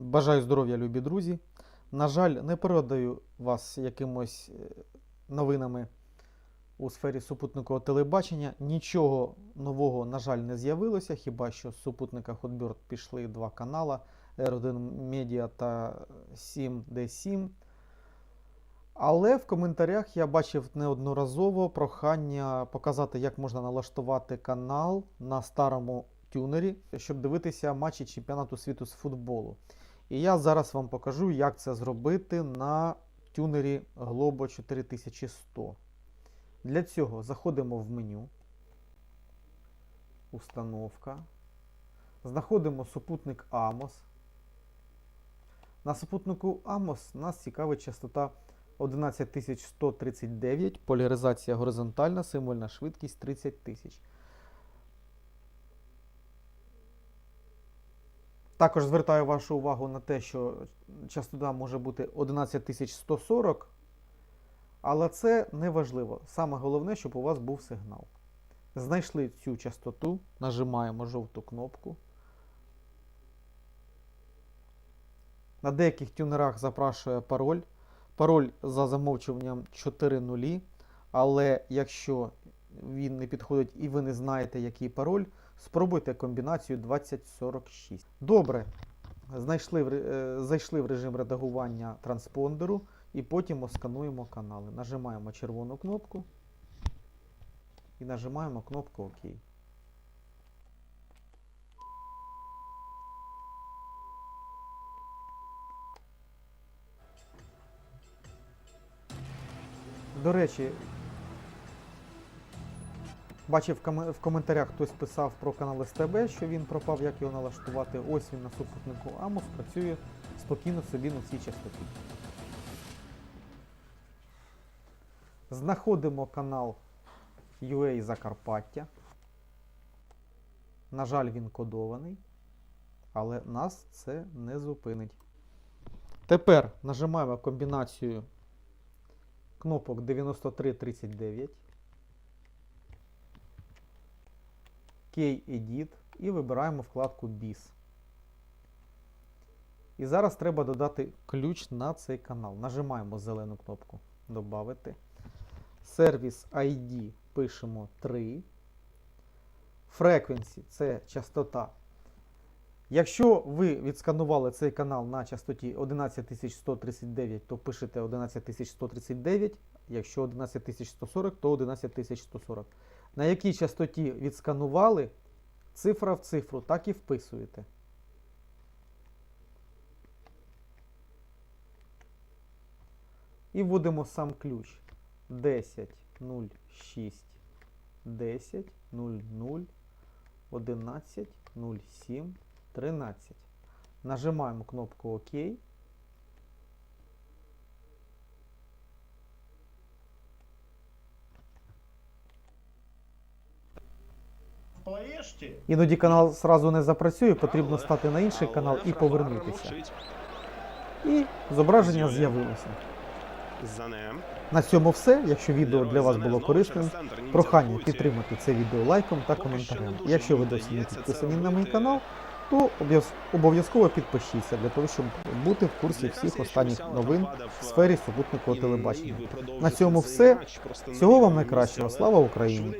Бажаю здоров'я, любі друзі. На жаль, не передаю вас якимось е, новинами у сфері супутникового телебачення. Нічого нового, на жаль, не з'явилося, хіба що з супутника Hotbird пішли два канала R1 Media та 7D7. Але в коментарях я бачив неодноразово прохання показати, як можна налаштувати канал на старому тюнері, щоб дивитися матчі чемпіонату світу з футболу. І я зараз вам покажу, як це зробити на тюнері Globo 4100. Для цього заходимо в меню. Установка. Знаходимо супутник AMOS. На супутнику AMOS нас цікавить частота 11139, поляризація горизонтальна, символьна швидкість 30 тисяч. Також звертаю вашу увагу на те, що частота може бути 11140, але це не важливо. Саме головне, щоб у вас був сигнал. Знайшли цю частоту, нажимаємо жовту кнопку. На деяких тюнерах запрашує пароль. Пароль за замовчуванням 4 нулі, але якщо він не підходить і ви не знаєте, який пароль, спробуйте комбінацію 2046. Добре. Знайшли, е, зайшли в режим редагування транспондеру і потім оскануємо канали. Нажимаємо червону кнопку і нажимаємо кнопку ОК. До речі, бачив в коментарях хтось писав про канал СТБ, що він пропав, як його налаштувати. Ось він на супутнику Амос працює спокійно собі на цій частоті. Знаходимо канал UA Закарпаття. На жаль, він кодований, але нас це не зупинить. Тепер нажимаємо комбінацію кнопок 9339, K-Edit і вибираємо вкладку BIS. І зараз треба додати ключ на цей канал. Нажимаємо зелену кнопку Добавити. Сервіс ID пишемо 3. Frequency це частота. Якщо ви відсканували цей канал на частоті 11139, то пишете 11139. Якщо 11140, то 11140. На якій частоті відсканували, цифра в цифру, так і вписуєте. І вводимо сам ключ 10 06 10 00 11 07 13. Нажимаємо кнопку ОК. Іноді канал зразу не запрацює, потрібно стати на інший канал і повернутися. І зображення з'явилося. На цьому все. Якщо відео для вас було корисним, прохання підтримати це відео лайком та коментарем. Якщо ви досі не підписані на мій канал, то обов'язково підпишіться для того, щоб бути в курсі всіх останніх новин в сфері супутникового телебачення. На цьому все. Всього вам найкращого. Слава Україні!